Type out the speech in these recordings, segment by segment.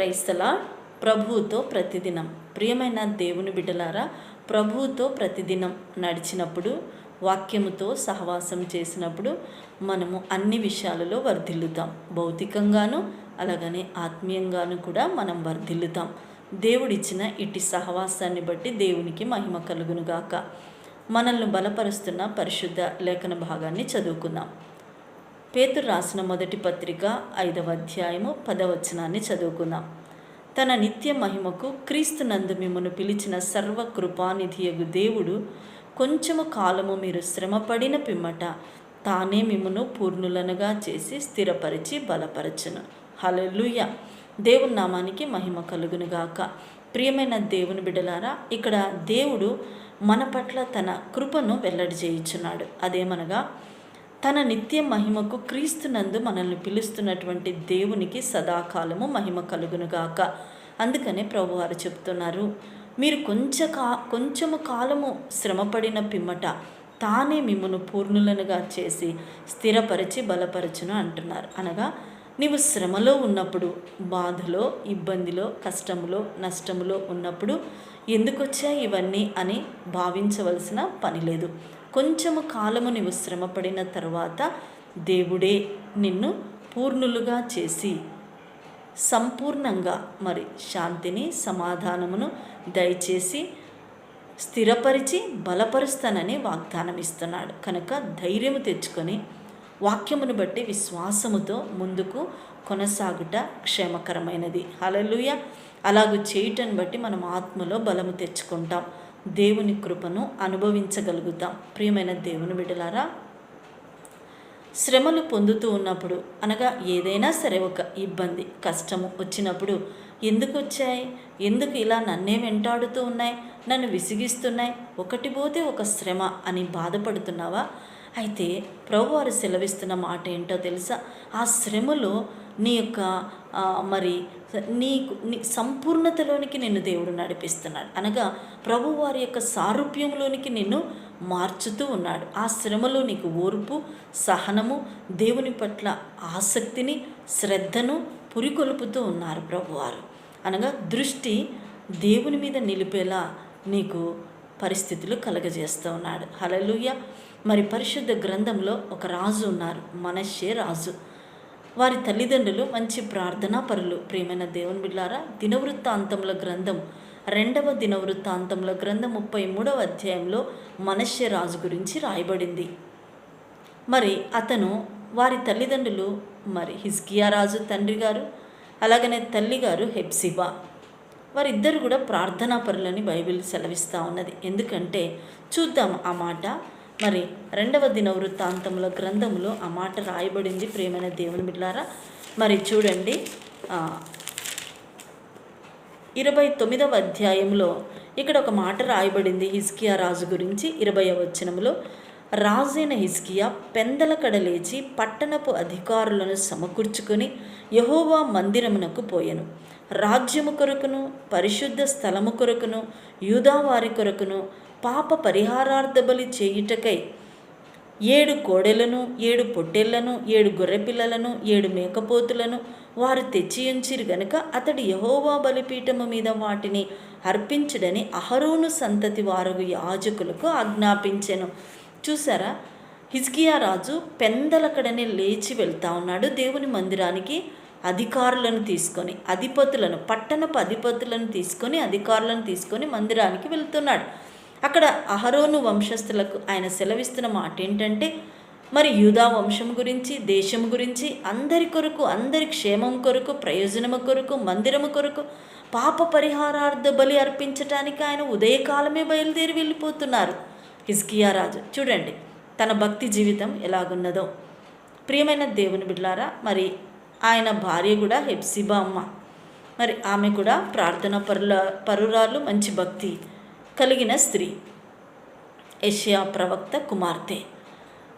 క్రైస్తల ప్రభువుతో ప్రతిదినం. ప్రియమైన దేవుని బిడ్డలారా ప్రభువుతో ప్రతిదినం నడిచినప్పుడు వాక్యముతో సహవాసం చేసినప్పుడు మనము అన్ని విషయాలలో వర్ధిల్లుతాం. భౌతికంగాను అలాగనే ఆత్మీయంగాను కూడా మనం వర్ధిల్లుతాం. దేవుడిచ్చిన ఇటు సహవాసాన్ని బట్టి దేవునికి మహిమ కలుగునుగాక. మనల్ని బలపరుస్తున్న పరిశుద్ధ లేఖన భాగాన్ని చదువుకుందాం. పేతురు రాసిన మొదటి పత్రిక ఐదవ అధ్యాయము పదవచనాన్ని చదువుకుందాం. తన నిత్య మహిమకు క్రీస్తు నందు మిమ్మను పిలిచిన సర్వ కృపానిధియగు దేవుడు కొంచెము కాలము మీరు శ్రమపడిన పిమ్మట తానే మిమ్మను పూర్ణులనుగా చేసి స్థిరపరిచి బలపరచును. హలలుయ దేవుని నామానికి మహిమ కలుగునుగాక ప్రియమైన దేవుని బిడలారా ఇక్కడ దేవుడు మన పట్ల తన కృపను వెల్లడి చేయించున్నాడు. అదేమనగా తన నిత్య మహిమకు క్రీస్తునందు మనల్ని పిలుస్తున్నటువంటి దేవునికి సదాకాలము మహిమ కలుగునుగాక అందుకనే ప్రభువారు చెప్తున్నారు మీరు కొంచెం కా కొంచెము కాలము శ్రమపడిన పిమ్మట తానే మిమ్మను పూర్ణులనుగా చేసి స్థిరపరిచి బలపరచును అంటున్నారు. అనగా నీవు శ్రమలో ఉన్నప్పుడు బాధలో ఇబ్బందిలో కష్టములో నష్టములో ఉన్నప్పుడు ఎందుకు వచ్చాయి ఇవన్నీ అని భావించవలసిన పని లేదు. కొంచెము కాలము నీవు శ్రమపడిన తర్వాత దేవుడే నిన్ను పూర్ణులుగా చేసి సంపూర్ణంగా మరి శాంతిని సమాధానమును దయచేసి స్థిరపరిచి బలపరుస్తానని వాగ్దానం ఇస్తున్నాడు కనుక ధైర్యము తెచ్చుకొని వాక్యమును బట్టి విశ్వాసముతో ముందుకు కొనసాగుట క్షేమకరమైనది. అలలుయ అలాగూ చేయటం బట్టి మనం ఆత్మలో బలము తెచ్చుకుంటాం. దేవుని కృపను అనుభవించగలుగుతాం. ప్రియమైన దేవుని బిడ్డలారా శ్రమలు పొందుతూ ఉన్నప్పుడు అనగా ఏదైనా సరే ఒక ఇబ్బంది కష్టము వచ్చినప్పుడు ఎందుకు వచ్చాయి? ఎందుకు ఇలా నన్నే వెంటాడుతూ ఉన్నాయి? నన్ను విసిగిస్తున్నాయి? ఒకటి పోతే ఒక శ్రమ అని బాధపడుతున్నావా? అయితే ప్రభువారు సెలవిస్తున్న మాట ఏంటో తెలుసా? ఆ శ్రమలో నీ యొక్క మరి నీకు నీ సంపూర్ణతలోనికి నిన్ను దేవుడు నడిపిస్తున్నాడు. అనగా ప్రభువారి యొక్క సారూప్యంలోనికి నిన్ను మార్చుతూ ఉన్నాడు. ఆ శ్రమలో నీకు ఓర్పు సహనము దేవుని పట్ల ఆసక్తిని శ్రద్ధను పురికొల్పుతూ ఉన్నారు ప్రభువారు అనగా దృష్టి దేవుని మీద నిలిపేలా నీకు పరిస్థితులు కలగజేస్తూ ఉన్నాడు. హలలుయ మరి పరిశుద్ధ గ్రంథంలో ఒక రాజు ఉన్నారు. మనషే రాజు. వారి తల్లిదండ్రులు మంచి ప్రార్థనా పరులు ప్రియమైన దేవుని బిడ్లారా దినవృత్తాంతముల గ్రంథం రెండవ దినవృత్తాంతముల గ్రంథం ముప్పై మూడవ అధ్యాయంలో మనష్య రాజు గురించి రాయబడింది. మరి అతను వారి తల్లిదండ్రులు మరి హిజ్కియా రాజు తండ్రి గారు అలాగనే తల్లి గారు హెప్సిబా వారిద్దరు కూడా ప్రార్థనా పరులని బైబిల్ సెలవిస్తూ ఉన్నది. ఎందుకంటే చూద్దాం ఆ మాట. మరి రెండవ దిన వృత్తాంతముల గ్రంథంలో ఆ మాట రాయబడింది. ప్రేమైన దేవుని బిడ్డారా మరి చూడండి ఇరవై తొమ్మిదవ అధ్యాయంలో ఇక్కడ ఒక మాట రాయబడింది హిస్కియా రాజు గురించి. ఇరవై వచనంలో రాజైన హిస్కియా పెందల కడ లేచి పట్టణపు అధికారులను సమకూర్చుకొని యహోవా మందిరమునకు పోయెను. రాజ్యము కొరకును పరిశుద్ధ స్థలము కొరకును యూదావారి కొరకును పాప పరిహారార్థ బలి చేయుటకై ఏడు కోడెలను ఏడు పొట్టెళ్ళను ఏడు గొర్రెపిల్లలను ఏడు మేకపోతులను వారు తెచ్చి ఉంచిరు గనుక అతడు యహోవా బలిపీఠము మీద వాటిని అర్పించడని అహరోను సంతతి వారు యాజకులకు ఆజ్ఞాపించెను. చూసారా హిజ్కియా రాజు పెందలకడనే లేచి వెళ్తా ఉన్నాడు. దేవుని మందిరానికి అధికారులను తీసుకొని అధిపతులను పట్టణపు అధిపతులను తీసుకొని అధికారులను తీసుకొని మందిరానికి వెళ్తున్నాడు. అక్కడ అహరోను వంశస్థులకు ఆయన సెలవిస్తున్న మాట ఏంటంటే మరి యూదా వంశం గురించి దేశం గురించి అందరి కొరకు అందరి క్షేమం కొరకు ప్రయోజనము కొరకు మందిరము కొరకు పాప పరిహారార్థ బలి అర్పించటానికి ఆయన ఉదయకాలమే బయలుదేరి వెళ్ళిపోతున్నారు. హిజ్కియా రాజు. చూడండి తన భక్తి జీవితం ఎలాగున్నదో. ప్రియమైన దేవుని బిడ్లారా మరి ఆయన భార్య కూడా హెప్సిబా అమ్మ. మరి ఆమె కూడా ప్రార్థన పరుల పరురాలు మంచి భక్తి. కలిగిన స్త్రీ. ఏషియా ప్రవక్త కుమార్తె.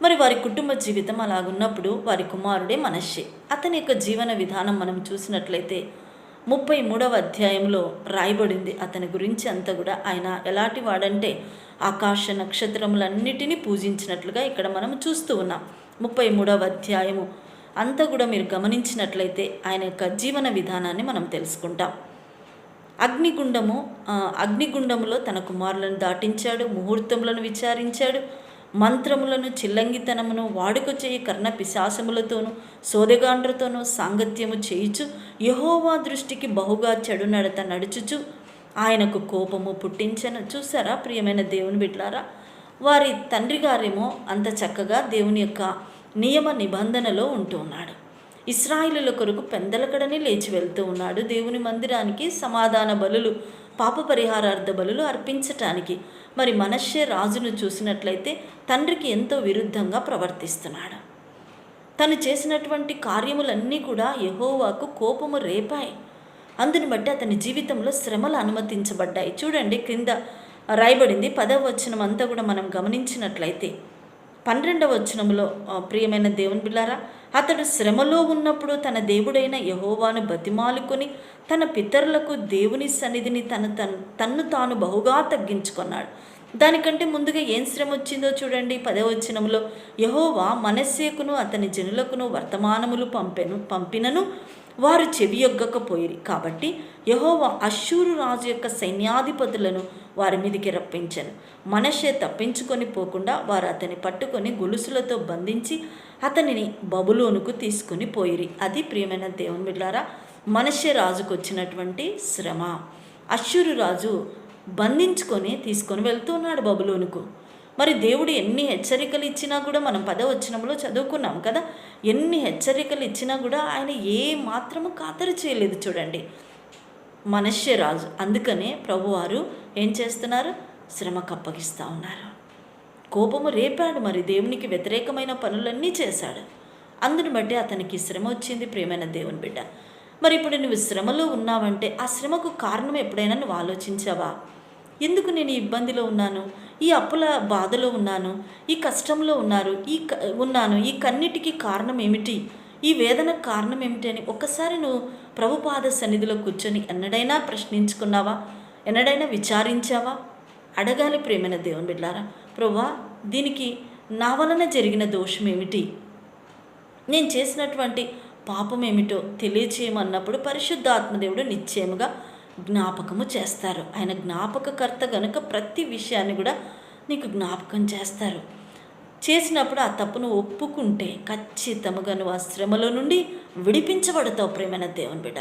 మరి వారి కుటుంబ జీవితం అలాగున్నప్పుడు వారి కుమారుడే మనషే అతని యొక్క జీవన విధానం మనం చూసినట్లయితే ముప్పై మూడవ అధ్యాయంలో రాయబడింది అతని గురించి అంతా కూడా. ఆయన ఎలాంటి వాడంటే ఆకాశ నక్షత్రములన్నిటినీ పూజించినట్లుగా ఇక్కడ మనం చూస్తూ ఉన్నాం. ముప్పై మూడవ అధ్యాయము అంతా కూడా మీరు గమనించినట్లయితే ఆయన యొక్క జీవన విధానాన్ని మనం తెలుసుకుంటాం. అగ్నిగుండము అగ్నిగుండములో తన కుమారులను దాటించాడు ముహూర్తములను విచారించాడు మంత్రములను చిల్లంగితనమును వాడుక చేయి కర్ణ పిశాసములతోనూ సోదెగాండ్రతోనూ సాంగత్యము చేయుచు యహోవా దృష్టికి బహుగా చెడు నడత నడుచుచు ఆయనకు కోపము పుట్టించను. చూసారా ప్రియమైన దేవుని బిడ్లారా వారి తండ్రి గారేమో అంత చక్కగా దేవుని యొక్క నియమ నిబంధనలో ఉంటూ ఉన్నాడు. ఇస్రాయిలుల కొరకు పెందలకడనే లేచి వెళ్తూ ఉన్నాడు. దేవుని మందిరానికి సమాధాన బలులు పాప పరిహారార్థ బలులు అర్పించటానికి. మరి మనశ్శే రాజును చూసినట్లయితే తండ్రికి ఎంతో విరుద్ధంగా ప్రవర్తిస్తున్నాడు. తను చేసినటువంటి కార్యములన్నీ కూడా యహోవాకు కోపము రేపాయి. అందుని బట్టి అతని జీవితంలో శ్రమలు అనుమతించబడ్డాయి. చూడండి క్రింద రాయబడింది పదవ వచనం అంతా కూడా మనం గమనించినట్లయితే పన్నెండవ వచనంలో ప్రియమైన దేవుని బిళ్ళారా అతడు శ్రమలో ఉన్నప్పుడు తన దేవుడైన యహోవాను బతిమాలుకొని తన పితరులకు దేవుని సన్నిధిని తన తన్ తన్ను తాను బహుగా తగ్గించుకున్నాడు. దానికంటే ముందుగా ఏం శ్రమ వచ్చిందో చూడండి. పదవచనంలో యహోవా మనస్సేకును అతని జనులకును వర్తమానములు పంపెను పంపినను వారు చెవియొగ్గకపోయిరి కాబట్టి యహోవా అశ్షూరు రాజు యొక్క సైన్యాధిపతులను వారి మీదికి రప్పించను. మనషే తప్పించుకొని పోకుండా వారు అతని పట్టుకొని గొలుసులతో బంధించి అతనిని బబులోనుకు తీసుకుని పోయిరి. అది ప్రియమైన దేవుని బిడ్డారా మనషే రాజుకు వచ్చినటువంటి శ్రమ. అశ్షూరు రాజు బంధించుకొని తీసుకొని వెళ్తున్నాడు బబులోనుకు. మరి దేవుడు ఎన్ని హెచ్చరికలు ఇచ్చినా కూడా మనం పదవచనంలో చదువుకున్నాం కదా ఎన్ని హెచ్చరికలు ఇచ్చినా కూడా ఆయన ఏ మాత్రము ఖాతరు చేయలేదు చూడండి. మనశ్య రాజు అందుకనే ప్రభువారు ఏం చేస్తున్నారు? శ్రమకు అప్పగిస్తూ ఉన్నారు. కోపము రేపాడు మరి దేవునికి వ్యతిరేకమైన పనులన్నీ చేశాడు. అందుని బట్టి అతనికి శ్రమ వచ్చింది ప్రియమైన దేవుని బిడ్డ. మరి ఇప్పుడు నువ్వు శ్రమలో ఉన్నావంటే ఆ శ్రమకు కారణం ఎప్పుడైనా నువ్వు ఆలోచించావా? ఎందుకు నేను ఈ ఇబ్బందిలో ఉన్నాను? ఈ అప్పుల బాధలో ఉన్నాను? ఈ కష్టంలో ఉన్నారు? ఈ క- ఉన్నాను? ఈ కన్నిటికీ కారణం ఏమిటి? ఈ వేదనకు కారణం ఏమిటి అని ఒక్కసారి నువ్వు ప్రభుపాద సన్నిధిలో కూర్చొని ఎన్నడైనా ప్రశ్నించుకున్నావా? ఎన్నడైనా విచారించావా? అడగాలి ప్రేమైన దేవుని బిడ్డారా. ప్రభా దీనికి నా వలన జరిగిన దోషం ఏమిటి? నేను చేసినటువంటి పాపం ఏమిటో తెలియచేయమన్నప్పుడు పరిశుద్ధాత్మదేవుడు నిశ్చయముగా జ్ఞాపకము చేస్తారు. ఆయన జ్ఞాపకకర్త గనుక ప్రతి విషయాన్ని కూడా నీకు జ్ఞాపకం చేస్తారు. చేసినప్పుడు ఆ తప్పును ఒప్పుకుంటే ఖచ్చితముగా నువ్వు ఆ శ్రమలో నుండి విడిపించబడతావు ప్రేమైన దేవుని బిడ్డ.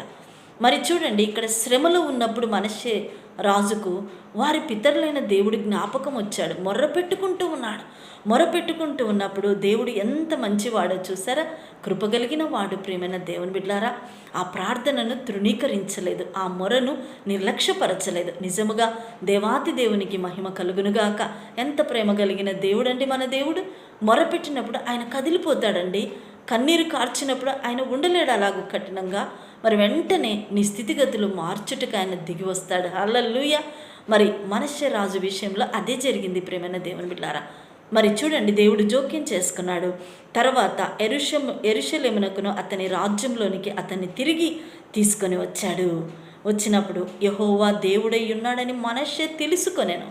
మరి చూడండి ఇక్కడ శ్రమలో ఉన్నప్పుడు మనషే రాజుకు వారి పితరులైన దేవుడి జ్ఞాపకం వచ్చాడు. మొర్ర పెట్టుకుంటూ ఉన్నాడు. మొర పెట్టుకుంటూ ఉన్నప్పుడు దేవుడు ఎంత మంచివాడో చూసారా? కృపగలిగిన వాడు ప్రేమైన దేవుని బిడ్లారా ఆ ప్రార్థనను తృణీకరించలేదు. ఆ మొరను నిర్లక్ష్యపరచలేదు. నిజముగా దేవాతి దేవునికి మహిమ కలుగునుగాక ఎంత ప్రేమ కలిగిన దేవుడండి మన దేవుడు. మొరపెట్టినప్పుడు ఆయన కదిలిపోతాడండి. కన్నీరు కార్చినప్పుడు ఆయన ఉండలేడు అలాగూ కఠినంగా. మరి వెంటనే నీ స్థితిగతులు మార్చుటకు ఆయన దిగి వస్తాడు. హల్లెలూయా! మరి మనశ్య రాజు విషయంలో అదే జరిగింది ప్రేమైన దేవుని బిడ్డారా. మరి చూడండి దేవుడు జోక్యం చేసుకున్నాడు. తర్వాత ఎరుషం ఎరుషలేమునకును అతని రాజ్యంలోనికి అతన్ని తిరిగి తీసుకొని వచ్చాడు. వచ్చినప్పుడు యహోవా దేవుడై ఉన్నాడని మనషే తెలుసుకొనేను.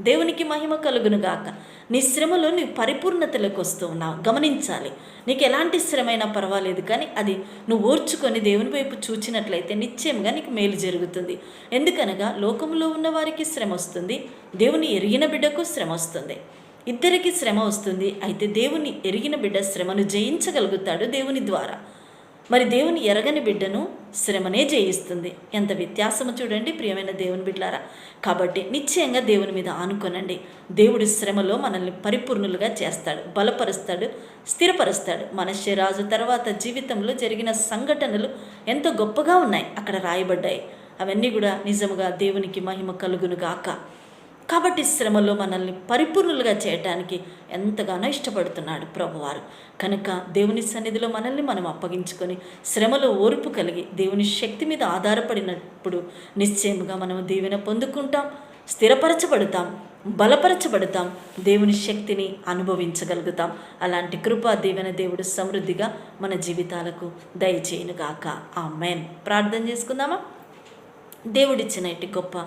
దేవునికి మహిమ కలుగును గాక. నీ శ్రమలో నీ పరిపూర్ణతలోకి వస్తూ ఉన్నావు. గమనించాలి. నీకు ఎలాంటి శ్రమైనా పర్వాలేదు కానీ అది నువ్వు ఓర్చుకొని దేవుని వైపు చూచినట్లయితే నిశ్చయంగా నీకు మేలు జరుగుతుంది. ఎందుకనగా లోకంలో ఉన్న వారికి శ్రమ వస్తుంది దేవుని ఎరిగిన బిడ్డకు శ్రమ వస్తుంది. ఇద్దరికి శ్రమ వస్తుంది అయితే దేవుని ఎరిగిన బిడ్డ శ్రమను జయించగలుగుతాడు దేవుని ద్వారా. మరి దేవుని ఎరగని బిడ్డను శ్రమనే జయిస్తుంది. ఎంత వ్యత్యాసము చూడండి ప్రియమైన దేవుని బిడ్డలారా కాబట్టి నిశ్చయంగా దేవుని మీద ఆనుకోనండి. దేవుడు శ్రమలో మనల్ని పరిపూర్ణులుగా చేస్తాడు బలపరుస్తాడు స్థిరపరుస్తాడు. మనశ్య రాజు తర్వాత జీవితంలో జరిగిన సంఘటనలు ఎంతో గొప్పగా ఉన్నాయి అక్కడ రాయబడ్డాయి. అవన్నీ కూడా నిజముగా దేవునికి మహిమ కలుగును గాక కాబట్టి శ్రమలో మనల్ని పరిపూర్ణులుగా చేయటానికి ఎంతగానో ఇష్టపడుతున్నాడు ప్రభువారు. కనుక దేవుని సన్నిధిలో మనల్ని మనం అప్పగించుకొని శ్రమలో ఓర్పు కలిగి దేవుని శక్తి మీద ఆధారపడినప్పుడు నిశ్చయముగా మనం దీవెన పొందుకుంటాం స్థిరపరచబడతాం బలపరచబడతాం దేవుని శక్తిని అనుభవించగలుగుతాం. అలాంటి కృపా దీవెన దేవుడు సమృద్ధిగా మన జీవితాలకు దయచేయనుగాక. ఆ మేన్ ప్రార్థన చేసుకుందామా? దేవుడిచ్చిన ఇటు గొప్ప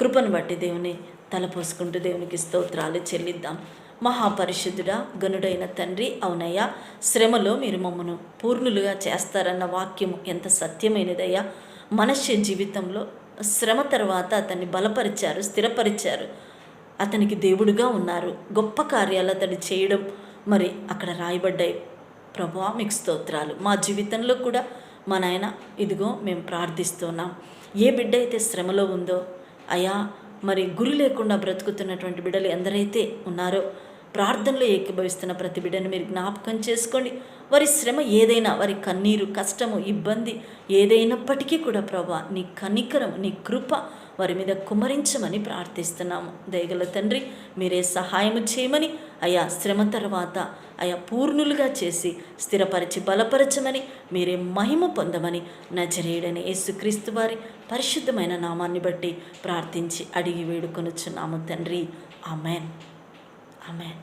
కృపను బట్టి దేవుని తలపోసుకుంటూ దేవునికి స్తోత్రాలు చెల్లిద్దాం. మహాపరిశుద్ధుడా గనుడైన తండ్రి అవునయ్యా. శ్రమలో మీరు మమ్మను పూర్ణులుగా చేస్తారన్న వాక్యము ఎంత సత్యమైనదయ్యా. మనుష్య జీవితంలో శ్రమ తర్వాత అతన్ని బలపరిచారు స్థిరపరిచారు. అతనికి దేవుడుగా ఉన్నారు. గొప్ప కార్యాలు అతడు చేయడం మరి అక్కడ రాయబడ్డాయి. ప్రభా మీకు స్తోత్రాలు. మా జీవితంలో కూడా మా నాయన ఇదిగో మేము ప్రార్థిస్తున్నాం. ఏ బిడ్డ అయితే శ్రమలో ఉందో అయా మరి గురి లేకుండా బ్రతుకుతున్నటువంటి బిడ్డలు ఎందరైతే ఉన్నారో ప్రార్థనలో ఏకీభవిస్తున్న ప్రతి బిడ్డను మీరు జ్ఞాపకం చేసుకోండి. వారి శ్రమ ఏదైనా వారి కన్నీరు కష్టము ఇబ్బంది ఏదైనప్పటికీ కూడా ప్రభా నీ కనికరం నీ కృప వారి మీద కుమరించమని ప్రార్థిస్తున్నాము. దయగల తండ్రి మీరే సహాయం చేయమని అయా శ్రమ తర్వాత అయా పూర్ణులుగా చేసి స్థిరపరిచి బలపరచమని మీరే మహిమ పొందమని నజరేయుడని యేసుక్రీస్తు వారి పరిశుద్ధమైన నామాన్ని బట్టి ప్రార్థించి అడిగి వేడుకొనుచున్నాము తండ్రి. Amen. Amen.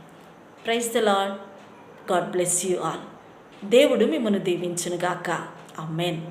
Praise the Lord God bless you all. దేవుడు మిమ్మల్ని దీవించునుగాక. ఆమెన్.